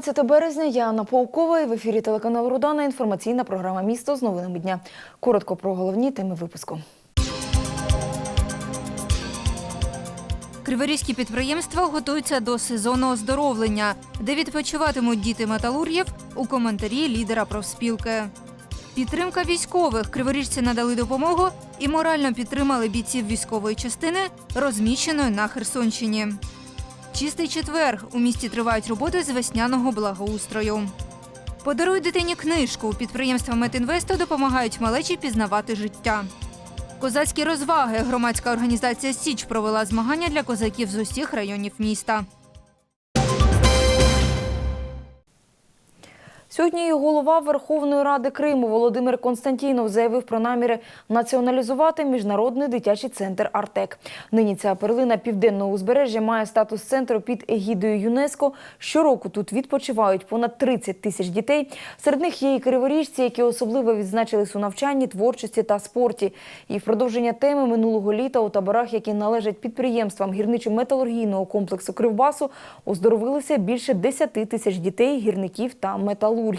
четвер, 13 березня. Я Анна Полкова і в ефірі телеканалу Рудана. Інформаційна програма Місто з новинами дня. Коротко про головні теми випуску. Криворізькі підприємства готуються до сезону оздоровлення, де відпочиватимуть діти металургів у коментарі лідера профспілки. Підтримка військових. Криворіжці надали допомогу і морально підтримали бійців військової частини, розміщеної на Херсонщині. Чистий четвер. У місті тривають роботи з весняного благоустрою. Подаруй дитині книжку. Підприємства Метінвесту допомагають малечі пізнавати життя. Козацькі розваги. Громадська організація Січ провела змагання для козаків з усіх районів міста. Сьогодні і голова Верховної Ради Криму Володимир Константінов заявив про наміри націоналізувати міжнародний дитячий центр Артек. Нині ця перлина південного узбережжя має статус центру під егідою ЮНЕСКО. Щороку тут відпочивають понад 30 тисяч дітей. Серед них є і криворіжці, які особливо відзначились у навчанні, творчості та спорті. І в продовження теми минулого літа у таборах, які належать підприємствам гірничо-металургійного комплексу Кривбасу, оздоровилися більше 10 тисяч дітей, гірників та металургів.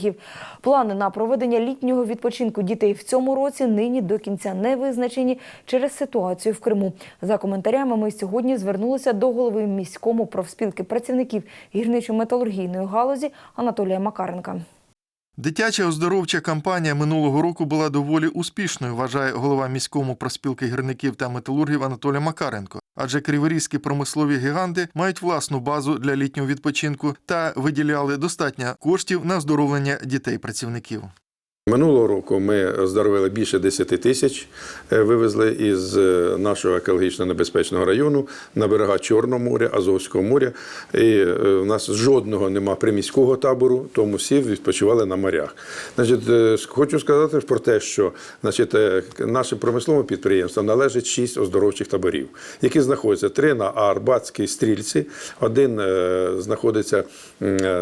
Плани на проведення літнього відпочинку дітей в цьому році нині до кінця не визначені через ситуацію в Криму. За коментарями ми сьогодні звернулися до голови міському профспілки працівників гірничо-металургійної галузі Анатолія Макаренка. Дитяча оздоровча кампанія минулого року була доволі успішною, вважає голова міському проспілки гірників та металургів Анатолій Макаренко. Адже криворізькі промислові гіганти мають власну базу для літнього відпочинку та виділяли достатньо коштів на оздоровлення дітей-працівників. Минулого року ми оздоровили більше 10 тисяч, е, вивезли із е, нашого екологічно небезпечного району на берега Чорного моря, Азовського моря. І е, у нас жодного нема приміського табору, тому всі відпочивали на морях. Значить, хочу сказати про те, що значить, нашим промисловим підприємствам належить 6 оздоровчих таборів, які знаходяться три на Арбатській стрільці, один знаходиться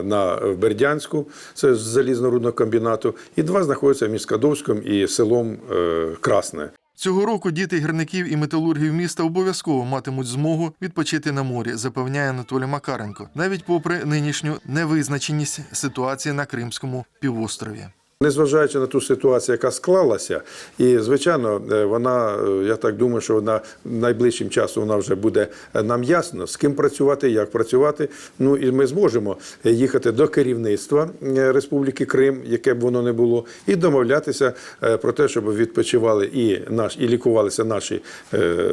на Бердянську, це з залізнорудного комбінату, і два знаходяться між Скадовськом і селом е, Красне. Цього року діти гірників і металургів міста обов'язково матимуть змогу відпочити на морі, запевняє Анатолій Макаренко, навіть попри нинішню невизначеність ситуації на Кримському півострові. Незважаючи на ту ситуацію, яка склалася, і звичайно, е, вона, е, я так думаю, що вона найближчим часом вона вже буде е, нам ясно, з ким працювати, як працювати. Ну і ми зможемо їхати до керівництва Республіки Крим, яке б воно не було, і домовлятися про те, щоб відпочивали і наш і лікувалися наші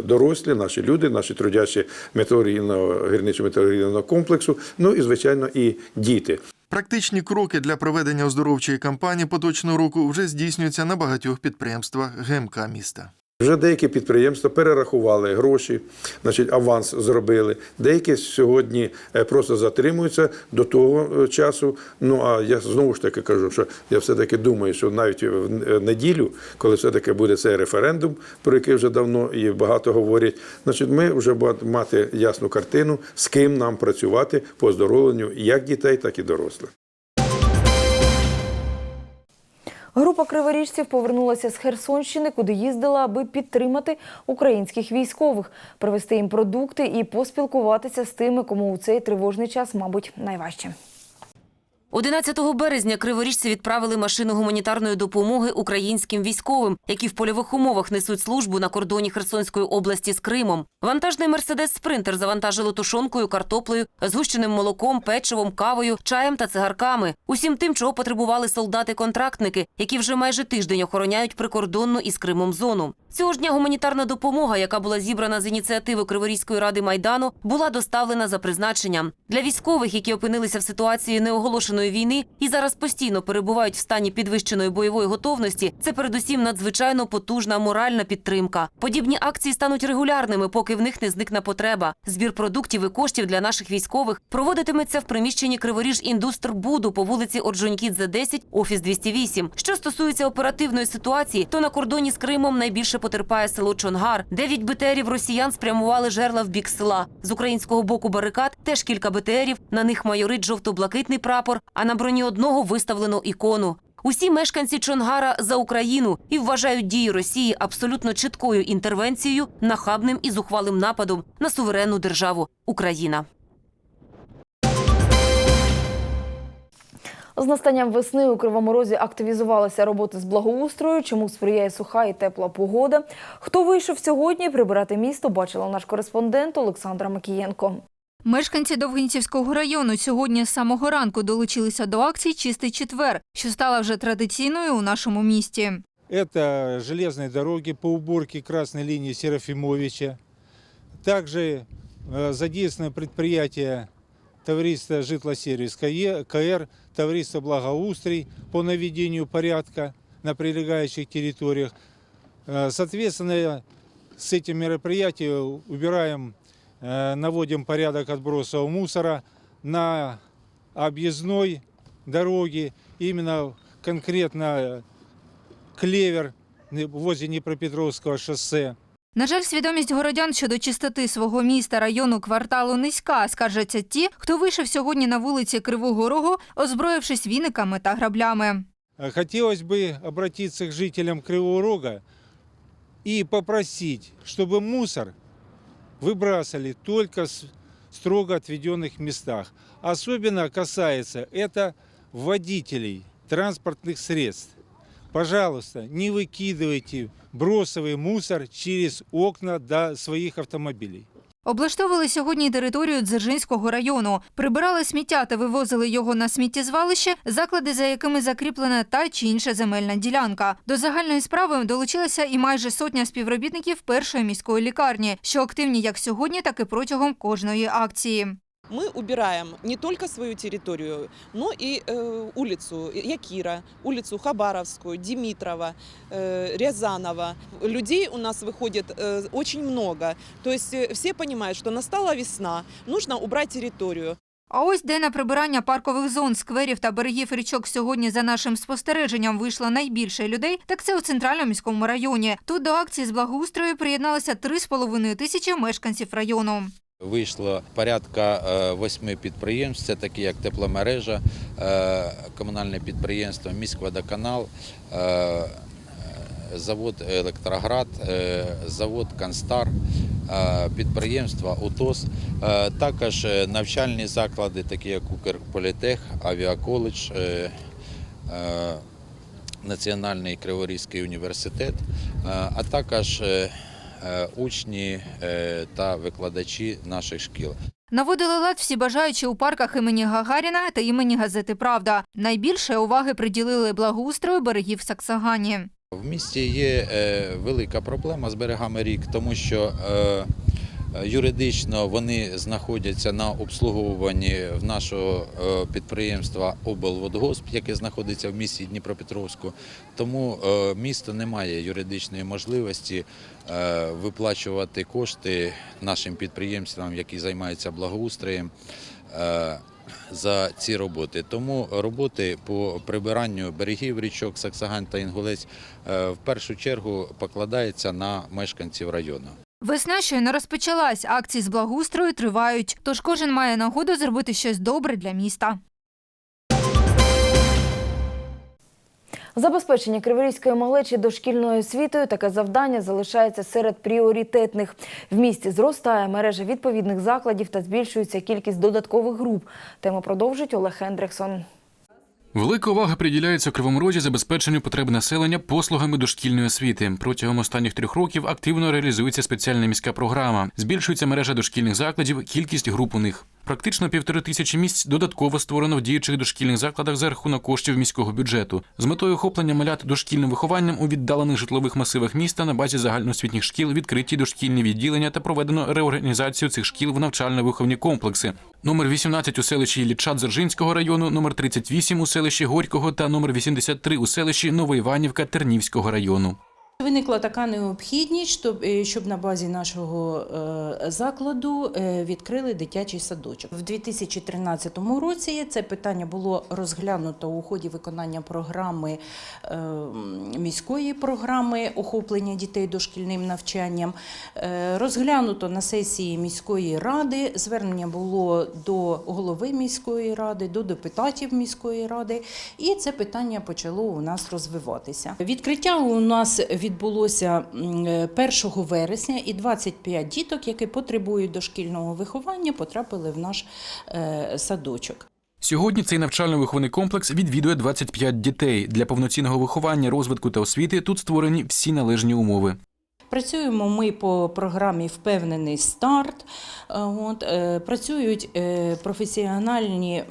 дорослі, наші люди, наші трудячі металургійного гірничо-металургійного комплексу. Ну і звичайно, і діти. Практичні кроки для проведення оздоровчої кампанії поточного року вже здійснюються на багатьох підприємствах ГМК міста. Вже деякі підприємства перерахували гроші, значить аванс зробили. Деякі сьогодні е, просто затримуються до того е, часу. Ну а я знову ж таки кажу, що я все-таки думаю, що навіть в е, неділю, коли все-таки буде цей референдум, про який вже давно і багато говорять, значить, ми вже будемо мати ясну картину, з ким нам працювати по оздоровленню як дітей, так і дорослих. Група криворіжців повернулася з Херсонщини, куди їздила, аби підтримати українських військових, привезти їм продукти і поспілкуватися з тими, кому у цей тривожний час, мабуть, найважче. 11 березня криворіжці відправили машину гуманітарної допомоги українським військовим, які в польових умовах несуть службу на кордоні Херсонської області з Кримом. Вантажний мерседес Спринтер завантажили тушонкою, картоплею, згущеним молоком, печивом, кавою, чаєм та цигарками. Усім тим, чого потребували солдати-контрактники, які вже майже тиждень охороняють прикордонну із Кримом зону. Цього ж дня гуманітарна допомога, яка була зібрана з ініціативи Криворізької ради майдану, була доставлена за призначенням для військових, які опинилися в ситуації неоголошеної війни і зараз постійно перебувають в стані підвищеної бойової готовності. Це передусім надзвичайно потужна моральна підтримка. Подібні акції стануть регулярними, поки в них не зникне потреба. Збір продуктів і коштів для наших військових проводитиметься в приміщенні Криворіж Індустрбуду по вулиці Орджонькідзе 10, офіс 208. Що стосується оперативної ситуації, то на кордоні з Кримом найбільше потерпає село Чонгар. Дев'ять БТРів росіян спрямували жерла в бік села. З українського боку барикад теж кілька БТРів. На них майорить жовто-блакитний прапор, а на броні одного виставлено ікону. Усі мешканці Чонгара за Україну і вважають дії Росії абсолютно чіткою інтервенцією, нахабним і зухвалим нападом на суверенну державу Україна. З настанням весни у Кривому Розі активізувалися роботи з благоустрою, чому сприяє суха і тепла погода. Хто вийшов сьогодні прибирати місто, бачила наш кореспондент Олександра Макієнко. Мешканці Довгинцівського району сьогодні з самого ранку долучилися до акції Чистий четвер, що стала вже традиційною у нашому місті. Это железные дороги по уборке красной линии Серафимовича. Также э, задействовано предприятие товариства «Житлосервис КЕ- КР», товариство «Благоустрий» по наведению порядка на прилегающих территориях. Э, Соответственно, с этим мероприятием убираем, э, наводим порядок отбросов мусора на объездной дороге, именно конкретно Клевер возле Днепропетровского шоссе. На жаль, свідомість городян щодо чистоти свого міста, району, кварталу низька, скаржаться ті, хто вийшов сьогодні на вулиці Кривого Рогу, озброївшись віниками та граблями. А Хотелось бы обратиться к жителям Кривого Рога и попросить, чтобы мусор выбрасывали только в строго отведенных местах. Особенно касается это водителей транспортных средств. Пожалуйста, не выкидывайте бросовый мусор через окна до своих автомобилей. Облаштовували сьогодні територію Дзержинського району, прибирали сміття та вивозили його на сміттєзвалище, заклади, за якими закріплена та чи інша земельна ділянка. До загальної справи долучилася і майже сотня співробітників першої міської лікарні, що активні як сьогодні, так і протягом кожної акції. Мы убираем не только свою территорию, но и э, улицу Якира, улицу Хабаровскую, Димитрова, э, Рязанова. Людей у нас выходит э, очень много. То есть э, все понимают, что настала весна, нужно убрать территорию. А ось де на прибирання паркових зон, скверів та берегів річок сьогодні за нашим спостереженням вийшло найбільше людей, так це у центральному міському районі. Тут до акції з благоустрою приєдналося 3,5 тисячі мешканців району. Вийшло порядка е, восьми підприємств, це такі як тепломережа, е, комунальне підприємство, міськводоканал, е, завод Електроград, завод Канстар, підприємства УТОС, також навчальні заклади, такі як Укрполітех, Авіаколедж, Національний Криворізький університет, а також учні е, та викладачі наших шкіл. Наводили лад всі бажаючі у парках імені Гагаріна та імені газети Правда. Найбільше уваги приділили благоустрою берегів Саксагані. В місті є е, велика проблема з берегами рік, тому що е, юридично вони знаходяться на обслуговуванні в нашого е, підприємства облводгосп, яке знаходиться в місті Дніпропетровську. Тому е, місто не має юридичної можливості е, виплачувати кошти нашим підприємствам, які займаються благоустроєм. е, за ці роботи. Тому роботи по прибиранню берегів річок Саксагань та Інгулець е, в першу чергу покладається на мешканців району. Весна щойно розпочалась, акції з благоустрою тривають, тож кожен має нагоду зробити щось добре для міста. Забезпечення криворізької малечі дошкільною освітою таке завдання залишається серед пріоритетних. В місті зростає мережа відповідних закладів та збільшується кількість додаткових груп. Тему продовжить Олег Хендриксон. Велика увага приділяється у Кривому Розі забезпеченню потреб населення послугами дошкільної освіти. Протягом останніх трьох років активно реалізується спеціальна міська програма. Збільшується мережа дошкільних закладів, кількість груп у них. Практично півтори тисячі місць додатково створено в діючих дошкільних закладах за рахунок коштів міського бюджету з метою охоплення малят дошкільним вихованням у віддалених житлових масивах міста на базі загальноосвітніх шкіл відкриті дошкільні відділення та проведено реорганізацію цих шкіл в навчально-виховні комплекси. Номер 18 у селищі Ілліча Дзержинського району, номер 38 у селищі Горького та номер 83 у селищі Новоіванівка Тернівського району. Виникла така необхідність, щоб, е, на базі нашого е, закладу е, відкрили дитячий садочок. В 2013 році це питання було розглянуто у ході виконання програми міської програми охоплення дітей дошкільним навчанням. Розглянуто на сесії міської ради. Звернення було до голови міської ради, до депутатів міської ради, і це питання почало у нас розвиватися. Відкриття у нас відбулося е, 1 вересня, і 25 діток, які потребують дошкільного виховання, потрапили в наш е, садочок. Сьогодні цей навчально-виховний комплекс відвідує 25 дітей. Для повноцінного виховання, розвитку та освіти тут створені всі належні умови. Працюємо ми по програмі Впевнений старт. Е, От, е, працюють е, професіональні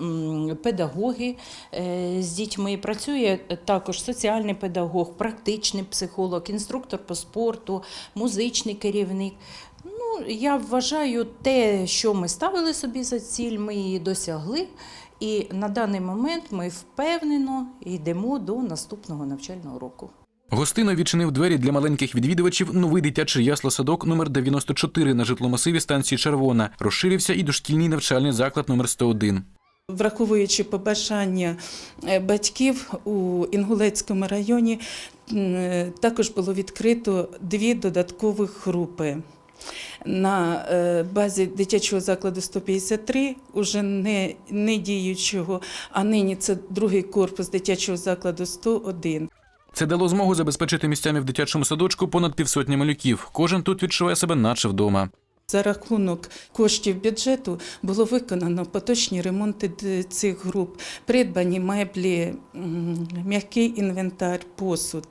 педагоги з дітьми. Працює також соціальний педагог, практичний психолог, інструктор по спорту, музичний керівник. Ну, я вважаю, те, що ми ставили собі за ціль, ми її досягли. І на даний момент ми впевнено йдемо до наступного навчального року. Гостино відчинив двері для маленьких відвідувачів новий дитячий ясло-садок номер 94 на житломасиві станції Червона. Розширився і дошкільний навчальний заклад номер 101. Враховуючи побажання е, батьків у Інгулецькому районі, е, також було відкрито дві додаткових групи. На е, базі дитячого закладу 153, уже не, не діючого, а нині це другий корпус дитячого закладу 101. Це дало змогу забезпечити місцями в дитячому садочку понад півсотні малюків. Кожен тут відчуває себе наче вдома. За рахунок коштів бюджету було виконано поточні ремонти цих груп, придбані меблі, м'який інвентар, посуд.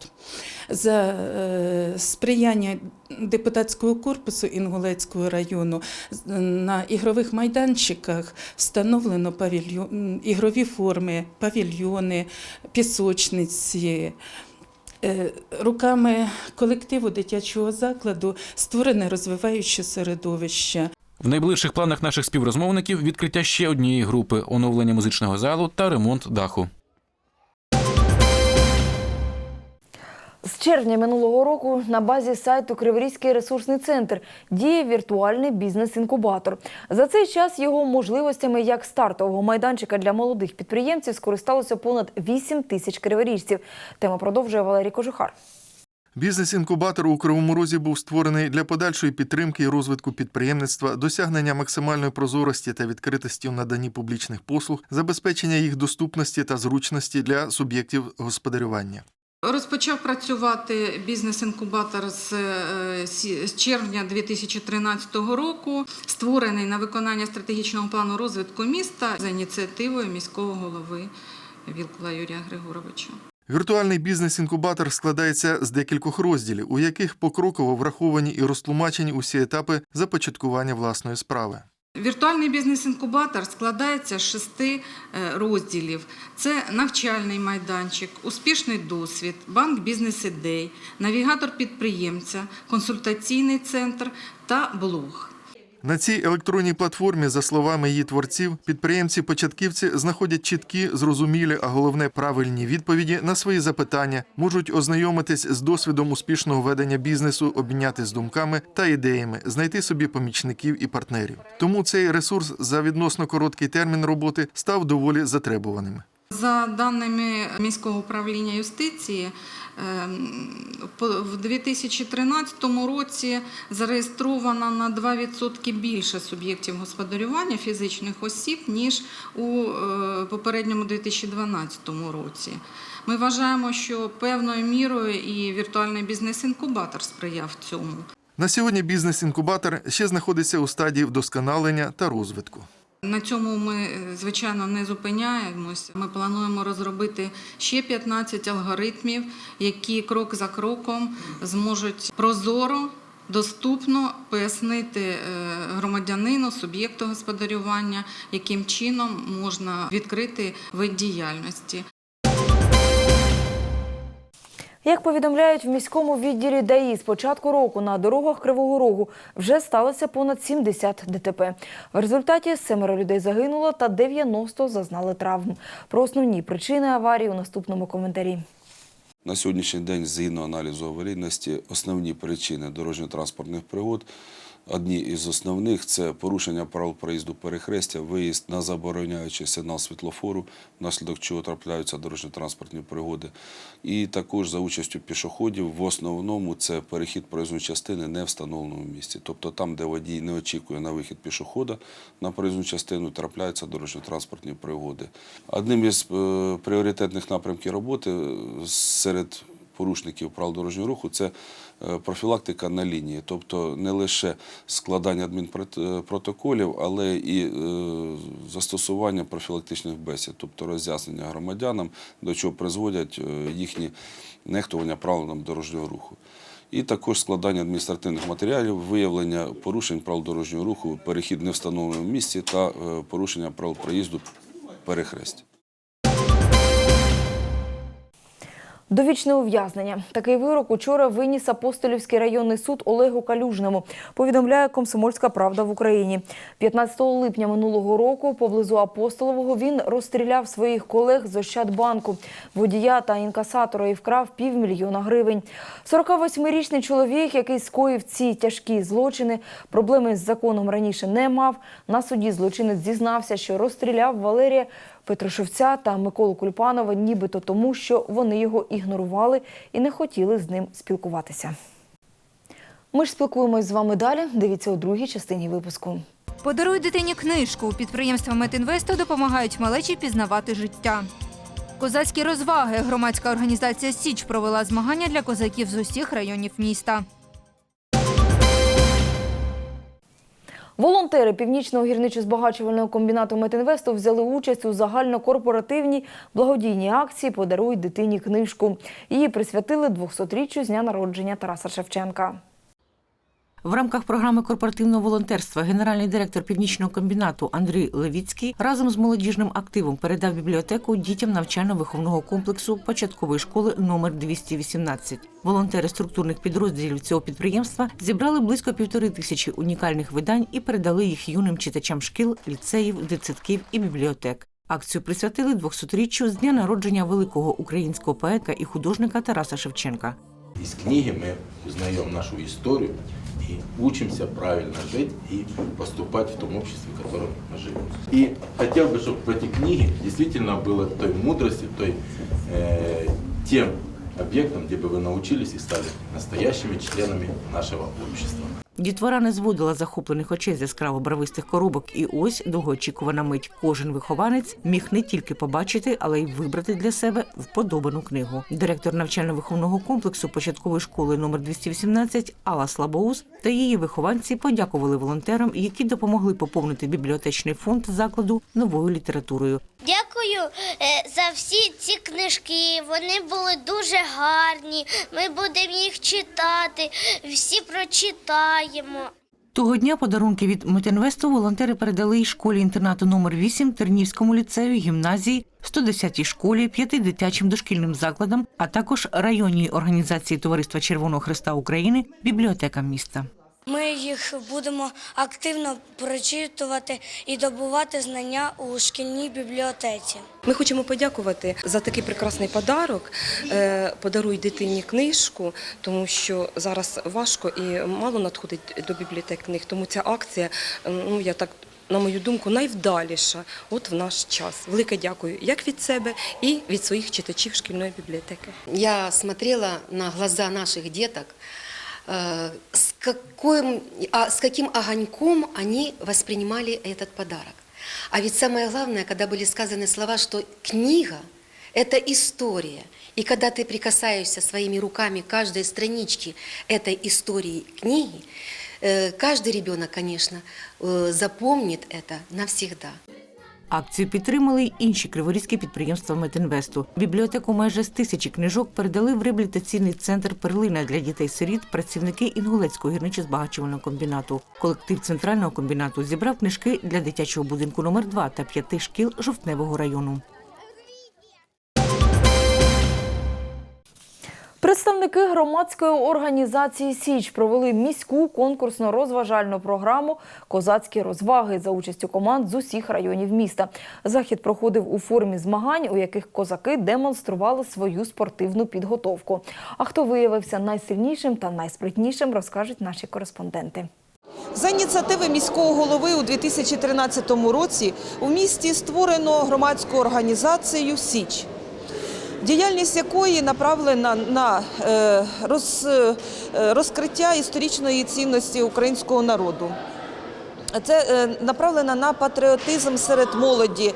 За е, сприяння депутатського корпусу Інгулецького району на ігрових майданчиках встановлено павільйон, ігрові форми, павільйони, пісочниці. Е, Руками колективу дитячого закладу створене розвиваюче середовище. В найближчих планах наших співрозмовників відкриття ще однієї групи оновлення музичного залу та ремонт даху. З червня минулого року на базі сайту Криворізький ресурсний центр діє віртуальний бізнес-інкубатор. За цей час його можливостями як стартового майданчика для молодих підприємців скористалося понад 8 тисяч криворіжців. Тему продовжує Валерій Кожухар. Бізнес-інкубатор у Кривому Розі був створений для подальшої підтримки і розвитку підприємництва, досягнення максимальної прозорості та відкритості у наданні публічних послуг, забезпечення їх доступності та зручності для суб'єктів господарювання. Розпочав працювати бізнес-інкубатор з, е, червня 2013 року, створений на виконання стратегічного плану розвитку міста за ініціативою міського голови Вілкула Юрія Григоровича. Віртуальний бізнес-інкубатор складається з декількох розділів, у яких покроково враховані і розтлумачені усі етапи започаткування власної справи. Віртуальний бізнес-інкубатор складається з шести е, розділів: це навчальний майданчик, успішний досвід, банк бізнес-ідей, навігатор підприємця, консультаційний центр та блог. На цій електронній платформі, за словами її творців, підприємці-початківці знаходять чіткі, зрозумілі, а головне правильні відповіді на свої запитання, можуть ознайомитись з досвідом успішного ведення бізнесу, обмінятись думками та ідеями, знайти собі помічників і партнерів. Тому цей ресурс за відносно короткий термін роботи став доволі затребуваним. За даними міського управління юстиції, ем, в 2013 році зареєстровано на 2% більше суб'єктів господарювання фізичних осіб, ніж у е, попередньому 2012 році. Ми вважаємо, що певною мірою і віртуальний бізнес-інкубатор сприяв цьому. На сьогодні бізнес-інкубатор ще знаходиться у стадії вдосконалення та розвитку. На цьому ми, е, звичайно, не зупиняємось. Ми плануємо розробити ще 15 алгоритмів, які крок за кроком зможуть прозоро, доступно пояснити е, громадянину, суб'єкту господарювання, яким чином можна відкрити вид діяльності. Як повідомляють в міському відділі ДАІ, з початку року на дорогах Кривого Рогу вже сталося понад 70 ДТП. В результаті семеро людей загинуло та 90 зазнали травм. Про основні причини аварії у наступному коментарі. На сьогоднішній день, згідно аналізу аварійності, основні причини дорожньо-транспортних пригод. Одні із основних це порушення правил проїзду перехрестя, виїзд на забороняючий сигнал світлофору, внаслідок чого трапляються дорожньо-транспортні пригоди. І також за участю пішоходів в основному це перехід проїзної частини не в встановленому місці. Тобто там, де водій не очікує на вихід пішохода на проїзну частину, трапляються дорожньо-транспортні пригоди. Одним із е, пріоритетних напрямків роботи е, серед порушників правил дорожнього руху це е, профілактика на лінії, тобто не лише складання адмінпротоколів, але і е, застосування профілактичних бесід, тобто роз'яснення громадянам, до чого призводять е, їхні нехтування правилам дорожнього руху. І також складання адміністративних матеріалів, виявлення порушень правил дорожнього руху, перехід в невстановленому місці та е, порушення правил проїзду перехрестя. Довічне ув'язнення. Такий вирок учора виніс Апостолівський районний суд Олегу Калюжному, повідомляє Комсомольська правда в Україні. 15 липня минулого року поблизу Апостолового він розстріляв своїх колег з Ощадбанку, водія та інкасатора і вкрав півмільйона гривень. 48-річний чоловік, який скоїв ці тяжкі злочини, проблеми з законом раніше не мав. На суді злочинець зізнався, що розстріляв Валерія Петрушевця та Миколу Кульпанова нібито тому, що вони його ігнорували і не хотіли з ним спілкуватися. Ми ж спілкуємось з вами далі. Дивіться у другій частині випуску. Подаруй дитині книжку. Підприємства Метінвесту допомагають малечі пізнавати життя. Козацькі розваги. Громадська організація Січ провела змагання для козаків з усіх районів міста. Волонтери Північного гірничо-збагачувального комбінату Метінвесту взяли участь у загальнокорпоративній благодійній акції Подаруй дитині книжку. Її присвятили 200-річчю з дня народження Тараса Шевченка. В рамках програми корпоративного волонтерства генеральний директор північного комбінату Андрій Левіцький разом з молодіжним активом передав бібліотеку дітям навчально-виховного комплексу початкової школи номер 218. Волонтери структурних підрозділів цього підприємства зібрали близько півтори тисячі унікальних видань і передали їх юним читачам шкіл, ліцеїв, дитсадків і бібліотек. Акцію присвятили 200-річчю з дня народження великого українського поета і художника Тараса Шевченка. Из книги мы узнаем нашу историю и учимся правильно жить и поступать в том обществе, в котором мы живем. И хотел бы, чтобы в эти книги действительно было той мудрости, той, э, тем объектом, где бы вы научились и стали настоящими членами нашего общества. Дітвора не зводила захоплених очей з яскраво барвистих коробок, і ось довгоочікувана мить. Кожен вихованець міг не тільки побачити, але й вибрати для себе вподобану книгу. Директор навчально-виховного комплексу початкової школи номер 218 Алла Слабоус та її вихованці подякували волонтерам, які допомогли поповнити бібліотечний фонд закладу новою літературою. Дякую е, за всі ці книжки. Вони були дуже гарні. Ми будемо їх читати, всі прочитаємо. Того дня подарунки від Метінвесту волонтери передали й школі інтернату номер 8 Тернівському ліцею, гімназії, 110-й школі, п'яти дитячим дошкільним закладам, а також районній організації Товариства Червоного Христа України, бібліотекам міста. Ми їх будемо активно прочитувати і добувати знання у шкільній бібліотеці. Ми хочемо подякувати за такий прекрасний подарок. Е, Подаруй дитині книжку, тому що зараз важко і мало надходить до бібліотек книг. Тому ця акція, ну я так. На мою думку, найвдаліша от в наш час. Велике дякую як від себе і від своїх читачів шкільної бібліотеки. Я смотрела на глаза наших деток, э, с, каким, а, с каким огоньком они воспринимали этот подарок. А ведь самое главное, когда были сказаны слова, что книга – это история. И когда ты прикасаешься своими руками каждой страничке этой истории книги, э, каждый ребенок, конечно, э, запомнит это навсегда. Акцію підтримали й інші криворізькі підприємства Метінвесту. Бібліотеку майже з тисячі книжок передали в реабілітаційний центр Перлина для дітей-сиріт працівники Інгулецького гірничо-збагачувального комбінату. Колектив центрального комбінату зібрав книжки для дитячого будинку номер 2 та п'яти шкіл жовтневого району. Представники громадської організації Січ провели міську конкурсно-розважальну програму Козацькі розваги за участю команд з усіх районів міста. Захід проходив у формі змагань, у яких козаки демонстрували свою спортивну підготовку. А хто виявився найсильнішим та найспритнішим, розкажуть наші кореспонденти. За ініціативи міського голови у 2013 році у місті створено громадську організацію Січ. Діяльність якої направлена на е, роз, е, розкриття історичної цінності українського народу. Це е, направлено на патріотизм серед молоді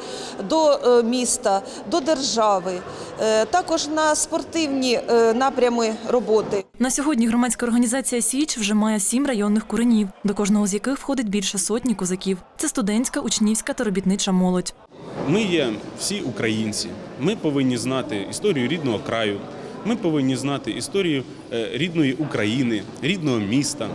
до міста, до держави, також на спортивні напрями роботи. На сьогодні громадська організація Січ вже має сім районних куренів, до кожного з яких входить більше сотні козаків. Це студентська, учнівська та робітнича молодь. Ми є всі українці. Ми повинні знати історію рідного краю. Ми повинні знати історію е, рідної України, рідного міста.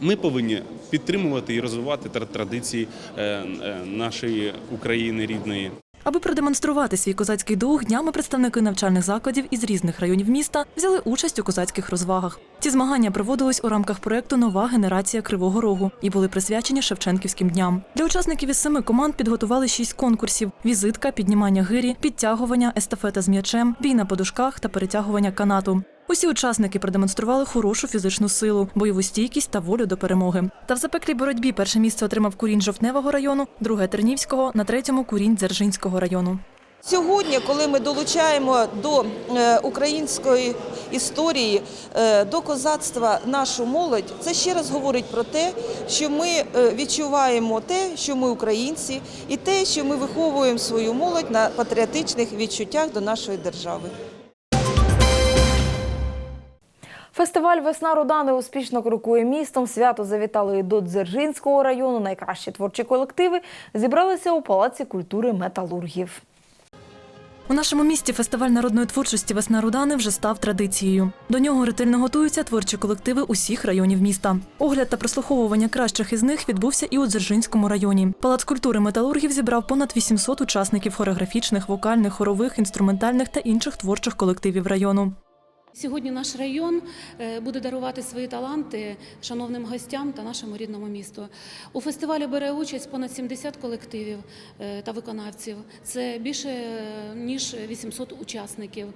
Ми повинні підтримувати і розвивати традиції е, е, нашої України рідної. Аби продемонструвати свій козацький дух, днями представники навчальних закладів із різних районів міста взяли участь у козацьких розвагах. Ці змагання проводились у рамках проекту Нова генерація Кривого Рогу і були присвячені Шевченківським дням. Для учасників із семи команд підготували шість конкурсів: візитка, піднімання гирі, підтягування, естафета з м'ячем, бій на подушках та перетягування канату. Усі учасники продемонстрували хорошу фізичну силу, бойову стійкість та волю до перемоги. Та в запеклій боротьбі перше місце отримав курінь Жовтневого району, друге Тернівського, на третьому курінь Дзержинського району. Сьогодні, коли ми долучаємо до е, української історії, е, до козацтва нашу молодь, це ще раз говорить про те, що ми е, відчуваємо те, що ми українці, і те, що ми виховуємо свою молодь на патріотичних відчуттях до нашої держави. Фестиваль Весна Рудани успішно крокує містом. Свято завітали і до Дзержинського району. Найкращі творчі колективи зібралися у Палаці культури металургів. У нашому місті фестиваль народної творчості Весна Рудани вже став традицією. До нього ретельно готуються творчі колективи усіх районів міста. Огляд та прослуховування кращих із них відбувся і у Дзержинському районі. Палац культури металургів зібрав понад 800 учасників хореографічних, вокальних, хорових, інструментальних та інших творчих колективів району. Сьогодні наш район е, буде дарувати свої таланти шановним гостям та нашому рідному місту. У фестивалі бере участь понад 70 колективів е, та виконавців. Це більше е, ніж 800 учасників.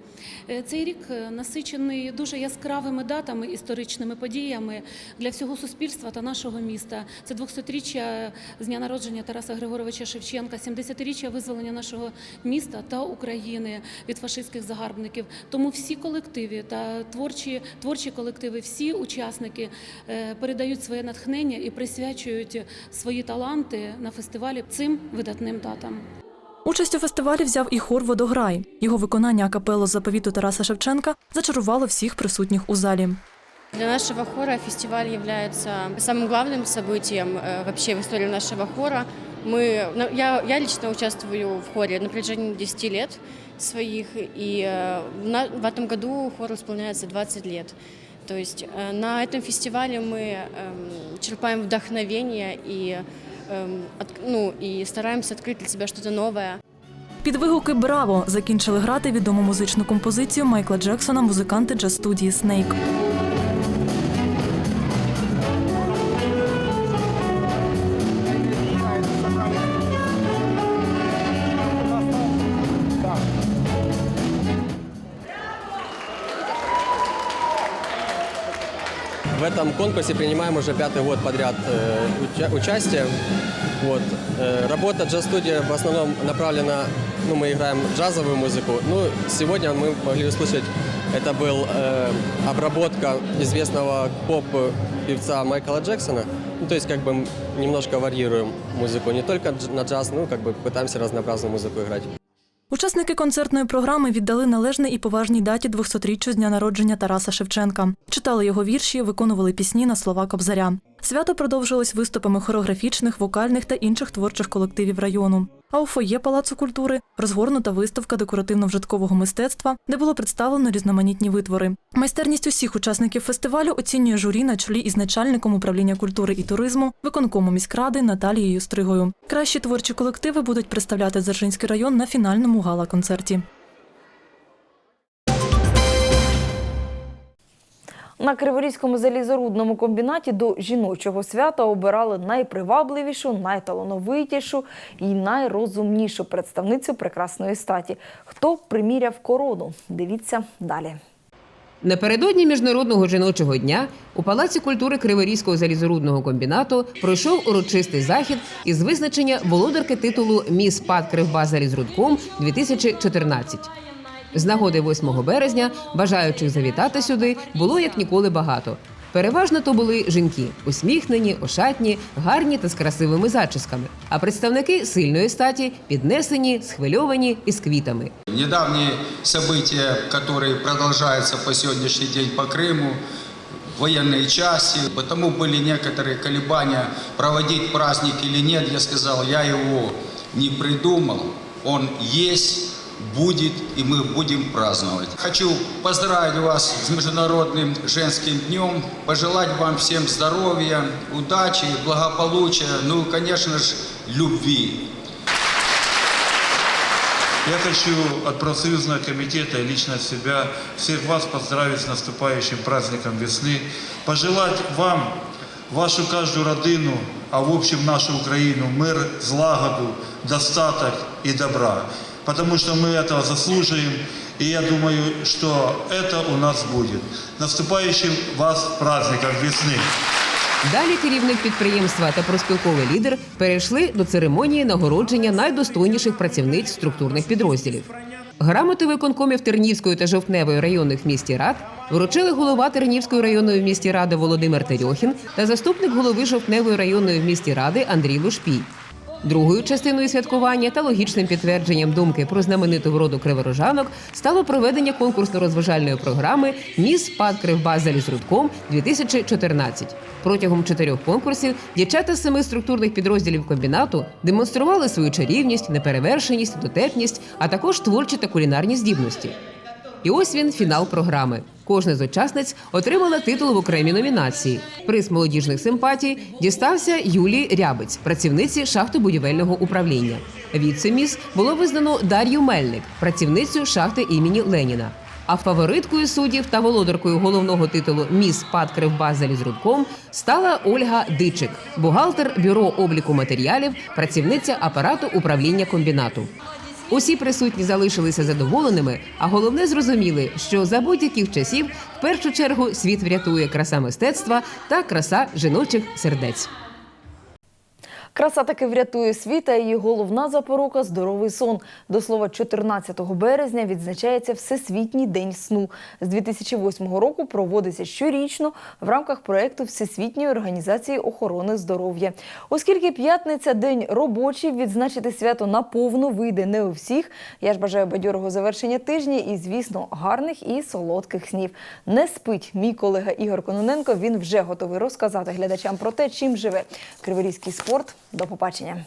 Цей рік насичений дуже яскравими датами, історичними подіями для всього суспільства та нашого міста. Це 200-річчя з дня народження Тараса Григоровича Шевченка, 70-річчя визволення нашого міста та України від фашистських загарбників. Тому всі колективи та творчі, творчі колективи, всі учасники е, передають своє натхнення і присвячують свої таланти на фестивалі цим видатним датам. Участь у фестивалі взяв і хор Водограй. Його виконання акапело з заповіту Тараса Шевченка зачарувало всіх присутніх у залі. Для нашего хора фестиваль является самым главным событием э, вообще в истории нашего хора. Мы, ну, я, я лично участвую в хоре на протяжении 10 лет своих, и э, в на- в этом году хору исполняется 20 лет. То есть э, на этом фестивале мы эм, черпаем вдохновение и, эм, от- ну, и стараемся открыть для себя что-то новое. Під вигуки Браво закінчили грати відому музичну композицію Майкла Джексона музиканти джаз-студії Снейк. Этом конкурсе принимаем уже пятый год подряд э, уча- участие. Вот. Э, работа джаз-студии в основном направлена, ну, мы играем джазовую музыку. Ну, сегодня мы могли услышать, это был э, обработка известного поп-певца Майкла Джексона. Ну, то есть, как бы немножко варьируем музыку, не только на джаз, ну, как бы пытаемся разнообразную музыку играть. Учасники концертної програми віддали належне і поважній даті 200-річчю з дня народження Тараса Шевченка. Читали його вірші, виконували пісні на слова Кобзаря. Свято продовжилось виступами хореографічних, вокальних та інших творчих колективів району. А у фоє Палацу культури розгорнута виставка декоративно-вжиткового мистецтва, де було представлено різноманітні витвори. Майстерність усіх учасників фестивалю оцінює журі на чолі із начальником управління культури і туризму, виконкому міськради Наталією Стригою. Кращі творчі колективи будуть представляти Дзержинський район на фінальному гала-концерті. На Криворізькому залізорудному комбінаті до жіночого свята обирали найпривабливішу, найталановитішу і найрозумнішу представницю прекрасної статі. Хто приміряв корону? Дивіться далі. Напередодні міжнародного жіночого дня у Палаці культури Криворізького залізорудного комбінату пройшов урочистий захід із визначення володарки титулу Міс ПАД Кривбас залізрудком 2014. З нагоди 8 березня бажаючих завітати сюди було як ніколи багато. Переважно то були жінки усміхнені, ошатні, гарні та з красивими зачісками. А представники сильної статі піднесені, схвильовані і з квітами. Недавние события, которые продолжаются по сегодняшний день по Крыму, военные части, потому были некоторые колебания, проводить праздник или нет. Я сказал, я его не придумал, он есть, будет, и мы будем праздновать. Хочу поздравить вас с Международным женским днем, пожелать вам всем здоровья, удачи, благополучия, ну и, конечно же, любви. Я хочу от профсоюзного комитета и лично от себя всех вас поздравить с наступающим праздником весны, пожелать вам, вашу каждую родину, а в общем нашу Украину, мир, злагоду, достаток и добра. Потому что мы этого заслуживаем, и я думаю, что это у нас будет. Наступающим вас праздником весны! Далі керівник підприємства та проспілковий лідер перейшли до церемонії нагородження найдостойніших працівниць структурних підрозділів. Грамоти виконкомів Тернівської та Жовтневої районних в місті Рад вручили голова Тернівської районної в місті Ради Володимир Терьохін та заступник голови Жовтневої районної в місті Ради Андрій Лушпій. Другою частиною святкування та логічним підтвердженням думки про знамениту вроду криворожанок стало проведення конкурсно-розважальної програми Міс ПАД Кривбас Залізрудком 2014. Протягом чотирьох конкурсів дівчата з семи структурних підрозділів комбінату демонстрували свою чарівність, неперевершеність, дотепність, а також творчі та кулінарні здібності. І ось він фінал програми. Кожна з учасниць отримала титул в окремій номінації. Приз молодіжних симпатій дістався Юлії Рябець, працівниці шахтобудівельного управління. Віце-міс було визнано Дар'ю Мельник, працівницю шахти імені Леніна. А фавориткою суддів та володаркою головного титулу Міс ПАД Кривбас Залізрудком стала Ольга Дичик, бухгалтер бюро обліку матеріалів, працівниця апарату управління комбінату. Усі присутні залишилися задоволеними, а головне зрозуміли, що за будь-яких часів в першу чергу світ врятує краса мистецтва та краса жіночих сердець. Краса таки врятує світ, а її головна запорука здоровий сон. До слова, 14 березня відзначається Всесвітній день сну. З 2008 року проводиться щорічно в рамках проєкту Всесвітньої організації охорони здоров'я. Оскільки п'ятниця день робочий, відзначити свято наповну вийде не у всіх. Я ж бажаю бадьорого завершення тижня і, звісно, гарних і солодких снів. Не спить мій колега Ігор Кононенко. Він вже готовий розказати глядачам про те, чим живе криворізький спорт. До побачення.